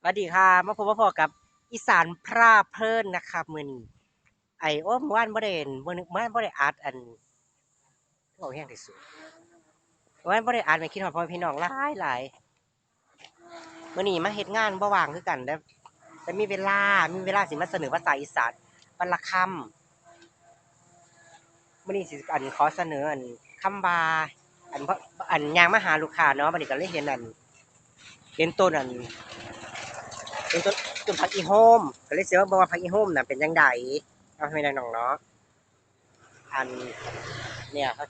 สวัสดีค่ะ มาพบมาพอกับอีสานพร่าเพลินนะครับมื้อนี้ไอ้โอ้มื่านบ่ได้เมื้อนึเมื่อวานบ่ได้อัดอันเว้าแห้งที่สุดเมื่านบ่ได้อัดแม่คิดฮอดพ่อพี่น้องหลายหลายมื้อนี้มาเฮ็ดงานบ่ว่างคือกันแต่แต่มีเวลา มีเวลาสิมาเสนอภาษาอีสานวันลคำมื้อนี้สิอันขอเสนออันคำว่าอันเพราะอันยางมาหาลูกค้าเนาะบัดนี้ก็เลยเห็นอันเห็นต้นอัน เป็นต้นต้นผักอีโฮมก็เลยเสียว่าบอกว่าผักอีโฮมน่ะเป็นยังไงเอาให้น้องเนาะอันเนี่ยเขา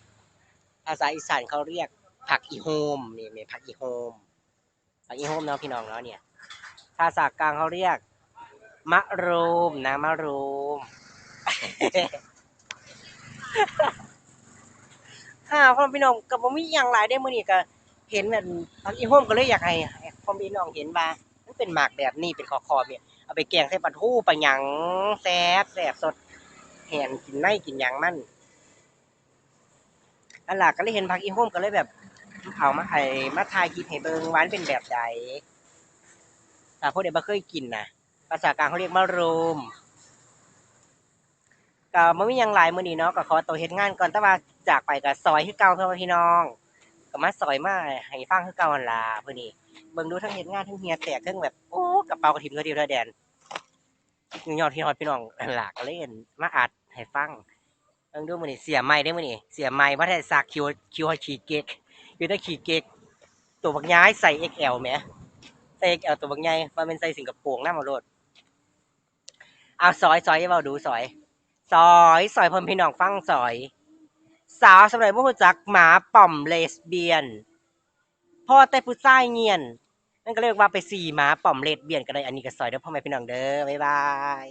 ภาษาอีสานเขาเรียกผักอีโฮมนี่เมผักอีโฮมผักอีโฮมเนาะพี่น้องเนาะเนี่ยภาษากลางเขาเรียกมะรูมนะมะรูมฮ่าพ่อพี่น้องกับผมมีอย่างหลายได้มื้อนี้ก็เห็นแบบผักอีโฮมก็เลยอยากให้พ่อพี่น้องเห็นว่า เป็นหมากแบบนี้เป็นคอคอเนี่ยเอาไปแกงใส่ปลาทูปลาหยังแซ่บแซ่บสดแหนกินในกินหยังมันอันหลักก็เลยเห็นผักอีโฮมก็เลยแบบเอามาไอ้มาทายคลิปให้เบิ่งวานเป็นแบบใดถ้าพวกเด็กบ่เคยกินนะภาษากลางเขาเรียกมะรูมก็บ่มียังหลายมื้อนี้เนาะก็ขอตัวเฮ็ดงานก่อนแต่ว่าจากไปก็ซอยคือเก่าเพื่อนพี่น้อง ก็มาซอยมาให้ฟังคือเก่าหั่นล่ะมื้อนี้เบิ่งดูทั้งเฮ็ดงานทั้งเฮียแตกทั้งแบบโอ้กระเป๋ากระถิ่นก็ดีด้วยแดนยู่ยอดพี่ฮอดพี่น้องหลากเล่นมาอัดให้ฟังเบิ่งดูมื้อนี้เสียไม้ได้มื้อนี้เสียไม้บ่ได้ซักคิวคิวขี้เก๊กอยู่แต่ขี้เก๊กตัวบักย้ายใส่ XL แหมใส่ XL ตัวบักใหญ่ว่าเป็นใส่สิงคโปร์นำเอาโลดเอาซอยซอยให้เว้าดูซอยซอยซอยเพิ่นพี่น้องฟังซอย สาวสมัยบ่รู้จักหมาป่อมเลสเบียนพ่อแต่ผู้ชายเงียนนั่นก็เรียกว่าไปสี่หมาป่อมเลสเบียนกันได้ อันนี้ก็ซอยเด้อพ่อแม่พี่น้องเด้อ บ๊ายบาย